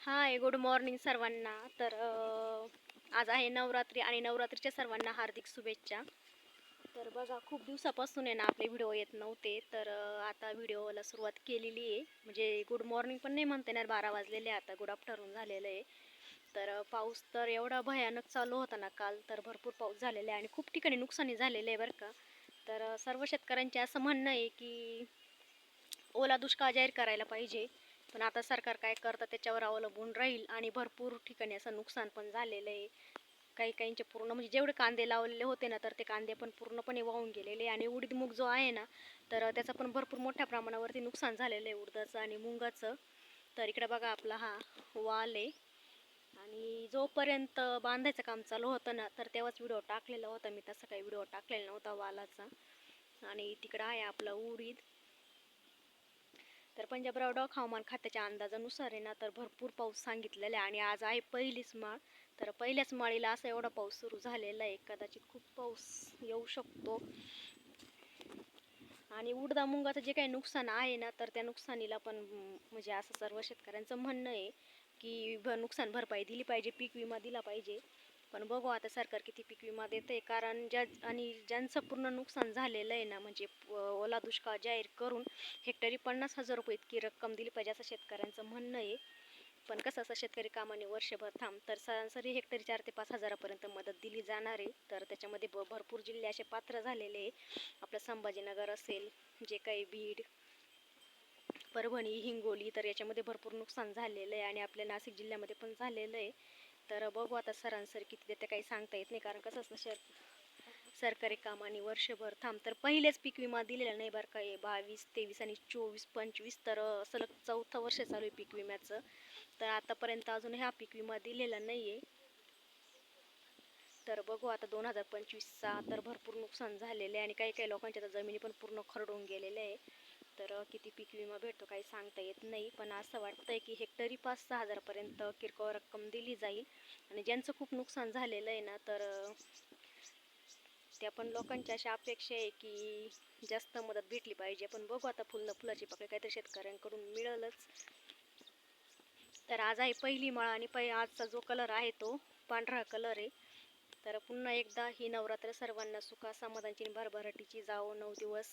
Hi good morning सर्वांना. तर आज आहे नवरात्री आणि नवरात्रीच्या सर्वांना हार्दिक शुभेच्छा. तर बघा खूप दिवसापासून आहे ना आपले व्हिडिओ येत नव्हते. तर आता व्हिडिओला सुरुवात केलेली आहे. म्हणजे गुड मॉर्निंग पण नाही म्हणता येणार बारा वाजलेले आता. गुड आफ्टरनून झालेलं आहे. तर पाऊस तर एवढा भयानक चालू होता ना काल. तर भरपूर पाऊस झालेला आहे आणि खूप ठिकाणी नुकसानी झालेलं आहे बरं का. तर सर्व शेतकऱ्यांचे असं म्हणणं आहे की ओला दुष्काळ जाहीर करायला पाहिजे. पण आता सरकार काय करतं त्याच्यावर अवलंबून राहील आणि भरपूर ठिकाणी असं नुकसान पण झालेलं आहे. काही काहींचे पूर्ण म्हणजे जेवढे कांदे लावलेले होते ना तर ते कांदे पण पूर्णपणे वाहून गेलेले आणि उडीद मूग जो आहे ना तर त्याचं पण भरपूर मोठ्या प्रमाणावरती नुकसान झालेलं आहे उडदाचं आणि मुंगाचं. तर इकडे बघा आपला हा वाल आहे. आणि जोपर्यंत बांधायचं काम चालू होतं ना तर तेव्हाच व्हिडिओ टाकलेला होता मी. तसा काही व्हिडिओ टाकलेला नव्हता वालाचा. आणि तिकडं आहे आपला उडीद. तर पंजाबराव डॉक हवामान खात्याच्या अंदाजानुसार आहे ना तर भरपूर पाऊस सांगितलेला आहे. आणि आज आहे पहिलीच माळ. तर पहिल्याच माळीला असा एवढा पाऊस सुरू झालेला आहे. कदाचित खूप पाऊस येऊ शकतो. आणि उडदा मुंगाचं जे काही नुकसान आहे ना तर त्या नुकसानीला पण म्हणजे असं सर्व शेतकऱ्यांचं म्हणणं आहे की भ नुकसान भरपाई दिली पाहिजे पीक विमा दिला पाहिजे. पण बघू आता सरकार किती पीक विमा देते कारण ज्या आणि ज्यांचं पूर्ण नुकसान झालेलं आहे ना म्हणजे ओला दुष्काळ जाहीर करून हेक्टरी पन्नास हजार रुपये इतकी रक्कम दिली पाहिजे असं शेतकऱ्यांचं म्हणणं आहे. पण कसं असं शेतकरी कामाने वर्षभर थांब तर सरासरी हेक्टरी चार ते पाच हजारापर्यंत मदत दिली जाणार आहे. तर त्याच्यामध्ये ब भरपूर जिल्हे असे पात्र झालेले आहे. आपलं संभाजीनगर असेल जे काही बीड परभणी हिंगोली तर याच्यामध्ये भरपूर नुकसान झालेलं आहे. आणि आपल्या नाशिक जिल्ह्यामध्ये पण झालेलं आहे. तर बघू आता सरांसर किती देते काही सांगता येत नाही. कारण कसं असतं शर सरकारी कामाने वर्षभर थांब तर पहिलेच पीक विमा दिलेला नाही बरं का. हे बावीस तेवीस आणि चोवीस पंचवीस तर सलग चौथं वर्ष चालू आहे पीक विम्याचं. तर आतापर्यंत अजून हा पीक विमा दिलेला नाही आहे तर बघू आता दोन हजार पंचवीसचा तर भरपूर नुकसान झालेलं आहे आणि काही काही लोकांच्या तर जमिनी पण पूर्ण खरडून गेलेल्या आहे. तर किती पीक विमा भेटतो काही सांगता येत नाही. पण असं वाटतंय की हेक्टरी पाच सहा हजारपर्यंत किरकोळ रक्कम दिली जाईल. आणि ज्यांचं खूप नुकसान झालेलं आहे ना तर त्या पण लोकांची अशा अपेक्षा आहे की जास्त मदत भेटली पाहिजे. पण बघू आता फुलं फुलाची पाकळी काहीतरी शेतकऱ्यांकडून मिळेलच. तर आज आहे पहिली माळ आणि पै आजचा जो कलर आहे तो पांढरा कलर आहे. तर पुन्हा एकदा ही नवरात्र सर्वांना सुखा समाधानची भरभराटीची जाओ नऊ दिवस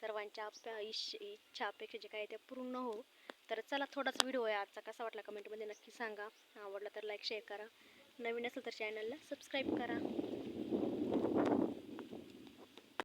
सर्वांच्या इच्छा अपेक्षा जे काय ते पूर्ण हो तर चला थोडाच व्हिडिओ आहे आजचा. कसा वाटला कमेंटमध्ये नक्की सांगा. आवडला तर लाईक शेअर करा. नवीन असेल तर चॅनलला सबस्क्राईब करा.